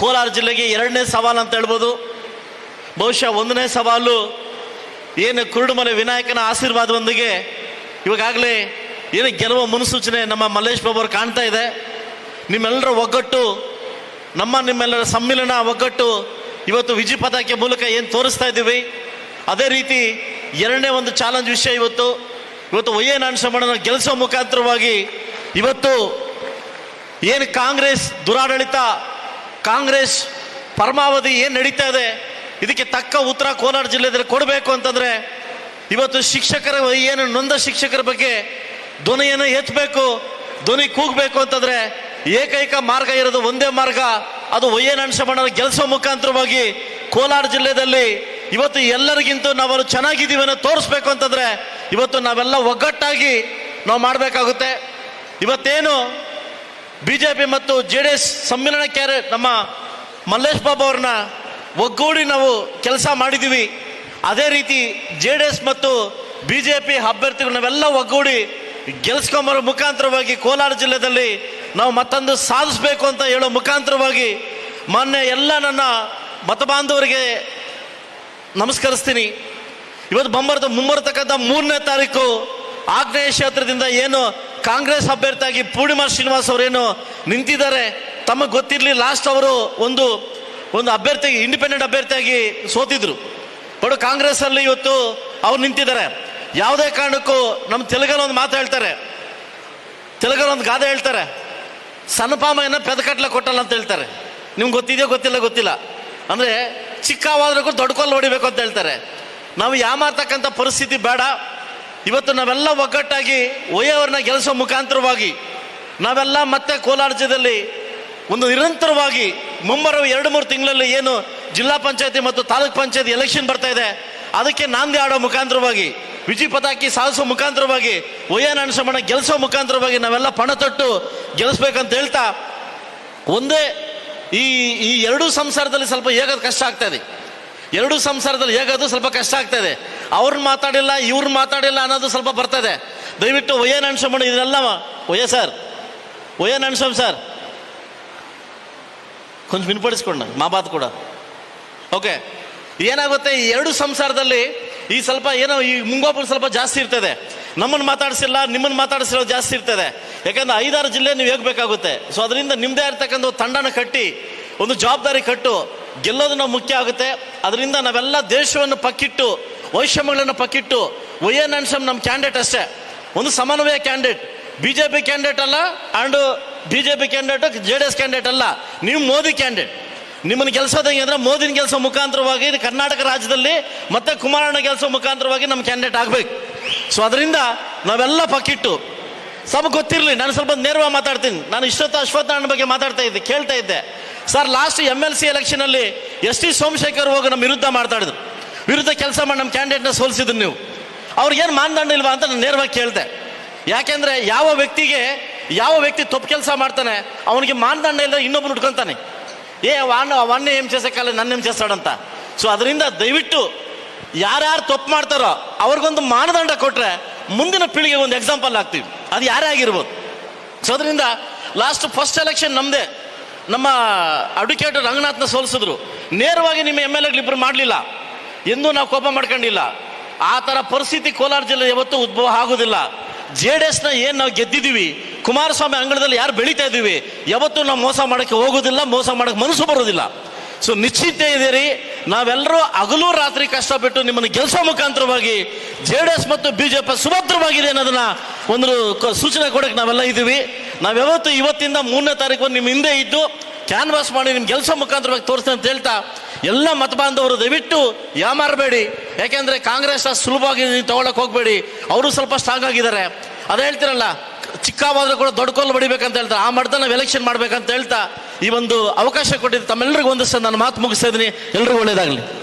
ಕೋಲಾರ ಜಿಲ್ಲೆಗೆ ಎರಡನೇ ಸವಾಲು ಅಂತ ಹೇಳ್ಬೋದು ಬಹುಶಃ ಒಂದನೇ ಸವಾಲು ಏನು ಕುರುಡುಮಲೆ ವಿನಾಯಕನ ಆಶೀರ್ವಾದದೊಂದಿಗೆ ಇವಾಗಲೇ ಏನು ಗೆಲುವ ಮುನ್ಸೂಚನೆ ನಮ್ಮ ಮಲ್ಲೇಶ್ ಬಾಬು ಅವ್ರು ಕಾಣ್ತಾ ಇದೆ. ನಿಮ್ಮೆಲ್ಲರ ಒಗ್ಗಟ್ಟು, ನಮ್ಮ ನಿಮ್ಮೆಲ್ಲರ ಸಮ್ಮಿಲನ ಒಗ್ಗಟ್ಟು ಇವತ್ತು ವಿಜಯ ಪತಾಕೆ ಮೂಲಕ ಏನು ತೋರಿಸ್ತಾ ಇದ್ದೀವಿ. ಅದೇ ರೀತಿ ಎರಡನೇ ಒಂದು ಚಾಲೆಂಜ್ ವಿಷಯ ಇವತ್ತು. ಇವತ್ತು ವೈಎನ್ ಅನ್ಸಮಣ್ಣನ ಗೆಲ್ಲಿಸೋ ಮುಖಾಂತರವಾಗಿ ಇವತ್ತು ಏನು ಕಾಂಗ್ರೆಸ್ ದುರಾಡಳಿತ, ಕಾಂಗ್ರೆಸ್ ಪರಮಾವಧಿ ಏನು ನಡೀತಾ ಇದೆ ಇದಕ್ಕೆ ತಕ್ಕ ಉತ್ತರ ಕೋಲಾರ ಜಿಲ್ಲೆಯಲ್ಲಿ ಕೊಡಬೇಕು ಅಂತಂದ್ರೆ ಇವತ್ತು ಶಿಕ್ಷಕರ ಏನು ನೊಂದ ಶಿಕ್ಷಕರ ಬಗ್ಗೆ ಧ್ವನಿಯನ್ನು ಎತ್ತಬೇಕು, ಧ್ವನಿ ಕೂಗಬೇಕು ಅಂತಂದ್ರೆ ಏಕೈಕ ಮಾರ್ಗ ಇರೋದು ಒಂದೇ ಮಾರ್ಗ, ಅದು ವೈಎನ್ ಅನ್ಸಮಣ್ಣನ ಗೆಲ್ಸೋ ಮುಖಾಂತರವಾಗಿ ಕೋಲಾರ ಜಿಲ್ಲೆಯಲ್ಲಿ ಇವತ್ತು ಎಲ್ಲರಿಗಿಂತ ನಾವು ಚೆನ್ನಾಗಿದ್ದೀವಿ ಅನ್ನೋ ತೋರಿಸ್ಬೇಕು ಅಂತಂದ್ರೆ ಇವತ್ತು ನಾವೆಲ್ಲ ಒಗ್ಗಟ್ಟಾಗಿ ನಾವು ಮಾಡಬೇಕಾಗುತ್ತೆ. ಇವತ್ತೇನು ಬಿಜೆಪಿ ಮತ್ತು ಜೆ ಡಿ ಎಸ್ ಸಮ್ಮಿಲನ ಕ್ಯಾರೆ ನಮ್ಮ ಮಲ್ಲೇಶ್ ಬಾಬು ಅವ್ರನ್ನ ಒಗ್ಗೂಡಿ ನಾವು ಕೆಲಸ ಮಾಡಿದ್ದೀವಿ. ಅದೇ ರೀತಿ ಜೆ ಡಿ ಎಸ್ ಮತ್ತು ಬಿ ಜೆ ಪಿ ಅಭ್ಯರ್ಥಿಗಳು ನಾವೆಲ್ಲ ಒಗ್ಗೂಡಿ ಗೆಲ್ಸ್ಕೊಂಬರೋ ಮುಖಾಂತರವಾಗಿ ಕೋಲಾರ ಜಿಲ್ಲೆಯಲ್ಲಿ ನಾವು ಮತ್ತೊಂದು ಸಾಧಿಸಬೇಕು ಅಂತ ಹೇಳೋ ಮುಖಾಂತರವಾಗಿ ಮೊನ್ನೆ ಎಲ್ಲ ನನ್ನ ಮತಬಾಂಧವರಿಗೆ ನಮಸ್ಕರಿಸ್ತೀನಿ. ಇವತ್ತು ಬಂಬರ್ತ ಮುಂಬರ್ತಕ್ಕಂಥ ಮೂರನೇ ತಾರೀಕು ಆಗ್ನೇಯ ಕ್ಷೇತ್ರದಿಂದ ಏನು ಕಾಂಗ್ರೆಸ್ ಅಭ್ಯರ್ಥಿಯಾಗಿ ಪೂರ್ಣಿಮಾ ಶ್ರೀನಿವಾಸ್ ಅವರೇನು ನಿಂತಿದ್ದಾರೆ, ತಮಗೆ ಗೊತ್ತಿರಲಿ, ಲಾಸ್ಟ್ ಅವರು ಒಂದು ಒಂದು ಅಭ್ಯರ್ಥಿ ಇಂಡಿಪೆಂಡೆಂಟ್ ಅಭ್ಯರ್ಥಿಯಾಗಿ ಸೋತಿದ್ರು. ಬಡ ಕಾಂಗ್ರೆಸ್ ಅಲ್ಲಿ ಇವತ್ತು ಅವ್ರು ನಿಂತಿದ್ದಾರೆ. ಯಾವುದೇ ಕಾರಣಕ್ಕೂ ನಮ್ಮ ತೆಲುಗಲ್ಲಿ ಒಂದು ಮಾತು ಹೇಳ್ತಾರೆ. ತೆಲುಗಲ್ಲಿ ಒಂದು ಗಾದೆ ಹೇಳ್ತಾರೆ. ಸಣ್ಣಪಾಮಯ್ಯನ ಪೆದಕಟ್ಲ ಕೊಟ್ಟಲ್ಲ ಅಂತ ಹೇಳ್ತಾರೆ. ನಿಮ್ಗೆ ಗೊತ್ತಿದೆಯೋ ಗೊತ್ತಿಲ್ಲ ಗೊತ್ತಿಲ್ಲ. ಅಂದರೆ ದೊಡ್ಡ ಕೊಲ್ಲು ಹೊಡಿಬೇಕು ಅಂತ ಹೇಳ್ತಾರೆ. ನಾವು ಯಾಮಾರ್ತಕ್ಕಂಥ ಪರಿಸ್ಥಿತಿ ಬೇಡ. ಇವತ್ತು ನಾವೆಲ್ಲ ಒಗ್ಗಟ್ಟಾಗಿ ಒಯ್ಯವ್ರನ್ನ ಗೆಲ್ಲಿಸೋ ಮುಖಾಂತರವಾಗಿ ನಾವೆಲ್ಲ ಮತ್ತೆ ಕೋಲಾರ ಜಿಲ್ಲೆಯಲ್ಲಿ ಒಂದು ನಿರಂತರವಾಗಿ ಮುಂಬರುವ ಎರಡು ಮೂರು ತಿಂಗಳಲ್ಲಿ ಏನು ಜಿಲ್ಲಾ ಪಂಚಾಯತಿ ಮತ್ತು ತಾಲೂಕ್ ಪಂಚಾಯತಿ ಎಲೆಕ್ಷನ್ ಬರ್ತಾ ಇದೆ, ಅದಕ್ಕೆ ನಾಂದಿ ಆಡೋ ಮುಖಾಂತರವಾಗಿ, ವಿಜಿ ಪತಾಕಿ ಸಾಧಿಸೋ ಮುಖಾಂತರವಾಗಿ ಒಯ್ಯನ ಅನ್ಸಮಣ ಗೆಲ್ಲಿಸೋ ಮುಖಾಂತರವಾಗಿ ನಾವೆಲ್ಲ ಪಣ ತೊಟ್ಟು ಗೆಲ್ಲಿಸ್ಬೇಕಂತ ಹೇಳ್ತಾ, ಒಂದೇ ಈ ಈ ಎರಡೂ ಸಂಸಾರದಲ್ಲಿ ಸ್ವಲ್ಪ ಹೇಗೋದು ಕಷ್ಟ ಆಗ್ತಾ ಇದೆ. ಎರಡೂ ಸಂಸಾರದಲ್ಲಿ ಹೇಗೋದು ಸ್ವಲ್ಪ ಕಷ್ಟ ಆಗ್ತಾ ಇದೆ. ಅವ್ರನ್ನ ಮಾತಾಡಿಲ್ಲ ಇವ್ರನ್ನ ಮಾತಾಡಿಲ್ಲ ಅನ್ನೋದು ಸ್ವಲ್ಪ ಬರ್ತದೆ. ದಯವಿಟ್ಟು ಒಯ್ಯನ ಅನ್ಸಮಣ ಇದೆಲ್ಲ ಒಯ್ಯ ಸರ್ ಒಯ್ಯನ ಅನ್ಸಮ್ ಸರ್ ಕೊಂಚ ಮಾ ಮಾಬಾತ್ ಕೂಡ. ಓಕೆ, ಏನಾಗುತ್ತೆ ಈ ಎರಡು ಸಂಸಾರದಲ್ಲಿ ಈ ಸ್ವಲ್ಪ ಏನೋ ಈ ಮುಂಗೋಪುರ ಸ್ವಲ್ಪ ಜಾಸ್ತಿ ಇರ್ತದೆ. ನಮ್ಮನ್ನು ಮಾತಾಡಿಸಿಲ್ಲ ನಿಮ್ಮನ್ನು ಮಾತಾಡಿಸಿರೋ ಜಾಸ್ತಿ ಇರ್ತದೆ. ಯಾಕಂದ್ರೆ ಐದಾರು ಜಿಲ್ಲೆ ನೀವು ಹೇಗಬೇಕಾಗುತ್ತೆ ಸೊ ಅದರಿಂದ ನಿಮ್ಮದೇ ಇರ್ತಕ್ಕಂಥ ತಂಡನ ಕಟ್ಟಿ, ಒಂದು ಜವಾಬ್ದಾರಿ ಕಟ್ಟು ಗೆಲ್ಲೋದು ನಾವು ಮುಖ್ಯ ಆಗುತ್ತೆ. ಅದರಿಂದ ನಾವೆಲ್ಲ ದೇಶವನ್ನು ಪಕ್ಕಿಟ್ಟು, ವೈಷಮ್ಯಗಳನ್ನು ಪಕ್ಕಿಟ್ಟು, ವೈ ಎನ್ ನಮ್ಮ ಕ್ಯಾಂಡಿಡೇಟ್ ಅಷ್ಟೇ. ಒಂದು ಸಮನ್ವಯ candidate. B J P candidate ಅಲ್ಲ and B J P candidate J D S candidate ಅಲ್ಲ. ನೀವು ಮೋದಿ ಕ್ಯಾಂಡಿಡೇಟ್ ನಿಮ್ಮನ್ನು ಗೆಲ್ಸೋದು ಹೆಂಗೆ ಅಂದರೆ ಮೋದಿನ ಕೆಲಸ ಮುಖಾಂತರವಾಗಿ ಕರ್ನಾಟಕ ರಾಜ್ಯದಲ್ಲಿ ಮತ್ತೆ ಕುಮಾರಣ್ಣ ಕೆಲಸ ಮುಖಾಂತರವಾಗಿ ನಮ್ಮ ಕ್ಯಾಂಡಿಡೇಟ್ ಆಗಬೇಕು. ಸೊ ಅದರಿಂದ ನಾವೆಲ್ಲ ಪಕ್ಕಿಟ್ಟು. ಸಬ್ ಗೊತ್ತಿರಲಿ, ನಾನು ಸ್ವಲ್ಪ ನೇರವಾಗಿ ಮಾತಾಡ್ತೀನಿ. ನಾನು ಇಷ್ಟೊತ್ತು ಅಶ್ವತ್ಥನಾರಾಯಣ ಬಗ್ಗೆ ಮಾತಾಡ್ತಾ ಇದ್ದೆ, ಕೇಳ್ತಾ ಇದ್ದೆ. Sir last M L C ಎಲೆಕ್ಷನಲ್ಲಿ S T Somashekar ಹೋಗಿ ನಮ್ಮ ವಿರುದ್ಧ ಮಾತಾಡಿದ್ರು ವಿರುದ್ಧ ಕೆಲಸ ಮಾಡಿ ನಮ್ಮ ಕ್ಯಾಂಡಿಡೇಟ್ನ ಸೋಲಿಸಿದ್ರು ನೀವು. ಅವ್ರಿಗೇನು ಮಾನದಂಡ ಇಲ್ವಾ ಅಂತ ನಾನು ನೇರವಾಗಿ ಕೇಳಿದೆ. ಯಾಕೆಂದರೆ ಯಾವ ವ್ಯಕ್ತಿಗೆ ಯಾವ ವ್ಯಕ್ತಿ ತಪ್ಪು ಕೆಲಸ ಮಾಡ್ತಾನೆ, ಅವನಿಗೆ ಮಾನದಂಡ ಇಲ್ಲ ಇನ್ನೊಬ್ಬನು ಉಟ್ಕೊಂತಾನೆ. ಏ ವಾಣ ವಾಣ್ಯ ಏಮ್ ಚೇಸಕ್ಕಲ್ಲ ನನ್ನ ಏಮ್ ಚೇಸ್ತಾಡಂತ ಸೊ ಅದರಿಂದ ದಯವಿಟ್ಟು ಯಾರ್ಯಾರು ತಪ್ಪು ಮಾಡ್ತಾರೋ, ಅವ್ರಿಗೊಂದು ಮಾನದಂಡ ಕೊಟ್ಟರೆ ಮುಂದಿನ ಪೀಳಿಗೆ ಒಂದು ಎಕ್ಸಾಂಪಲ್ ಆಗ್ತೀವಿ ಅದು ಯಾರೇ ಆಗಿರ್ಬೋದು. ಸೊ ಅದರಿಂದ ಲಾಸ್ಟ್ ಫಸ್ಟ್ ಎಲೆಕ್ಷನ್ ನಮ್ಮದೇ ನಮ್ಮ ಅಡ್ವೊಕೇಟ್ ರಂಗನಾಥ್ನ ಸೋಲಿಸಿದ್ರು. ನೇರವಾಗಿ ನಿಮ್ಮ ಎಂ ಎಲ್ ಎಗಳಿಬ್ಬರು ಮಾಡಲಿಲ್ಲ. ಎಂದೂ ನಾವು ಕೋಪ ಮಾಡ್ಕೊಂಡಿಲ್ಲ. ಆ ಥರ ಪರಿಸ್ಥಿತಿ ಕೋಲಾರ ಜಿಲ್ಲೆ ಯಾವತ್ತೂ ಉದ್ಭವ ಆಗೋದಿಲ್ಲ. ಜೆ ಡಿ ಎಸ್ನ ಏನು ನಾವು ಗೆದ್ದಿದ್ದೀವಿ ಕುಮಾರಸ್ವಾಮಿ ಅಂಗಳದಲ್ಲಿ ಯಾರು ಬೆಳೀತಾ ಇದ್ದೀವಿ? ಯಾವತ್ತೂ ನಾವು ಮೋಸ ಮಾಡೋಕ್ಕೆ ಹೋಗೋದಿಲ್ಲ, ಮೋಸ ಮಾಡೋಕ್ಕೆ ಮನಸ್ಸು ಬರೋದಿಲ್ಲ. ಸೊ ನಿಶ್ಚಿತ ಇದೀರಿ ನಾವೆಲ್ಲರೂ ಹಗಲು ರಾತ್ರಿ ಕಷ್ಟಪಟ್ಟು ನಿಮ್ಮನ್ನು ಗೆಲ್ಸೋ ಮುಖಾಂತರವಾಗಿ ಜೆ ಡಿ ಎಸ್ ಮತ್ತು ಬಿ ಜೆ ಪಿ ಸುಭದ್ರವಾಗಿದೆ ಅನ್ನೋದನ್ನ ಒಂದು ಸೂಚನೆ ಕೊಡಕ್ಕೆ ನಾವೆಲ್ಲ ಇದ್ದೀವಿ. ನಾವ್ಯಾವತ್ತು ಇವತ್ತಿಂದ ಮೂರನೇ ತಾರೀಕು ನಿಮ್ಮ ಹಿಂದೆ ಇದ್ದು ಕ್ಯಾನ್ವಾಸ್ ಮಾಡಿ ನಿಮ್ಮ ಕೆಲಸ ಮುಖಾಂತರವಾಗಿ ತೋರಿಸ್ತೇನೆ ಅಂತ ಹೇಳ್ತಾ ಎಲ್ಲ ಮತಬಾಂಧವರು ದಯವಿಟ್ಟು ಯಾಮಾರಬೇಡಿ ಯಾಕೆಂದ್ರೆ ಕಾಂಗ್ರೆಸ್ ಸುಲಭವಾಗಿ ನೀವು ತಗೊಳಕ್ ಹೋಗ್ಬೇಡಿ. ಅವರು ಸ್ವಲ್ಪ ಸ್ಟ್ರಾಂಗ್ ಆಗಿದ್ದಾರೆ. ಅದೇ ಹೇಳ್ತಿರಲ್ಲ ಚಿಕ್ಕವಾದ್ರೂ ಕೂಡ ದೊಡ್ಡ ಕೋಲು ಬಡಿಬೇಕಂತ ಹೇಳ್ತಾರೆ ಆ ಮಠದ ನಾವು ಎಲೆಕ್ಷನ್ ಮಾಡ್ಬೇಕಂತ ಹೇಳ್ತಾ ಈ ಒಂದು ಅವಕಾಶ ಕೊಟ್ಟಿದ್ದು ತಮ್ಮೆಲ್ಲರಿಗೂ ಒಂದಿಷ್ಟು ನಾನು ಮಾತು ಮುಗಿಸ್ತಾ ಇದ್ದೀನಿ. ಎಲ್ರಿಗೂ ಒಳ್ಳೇದಾಗಲಿ.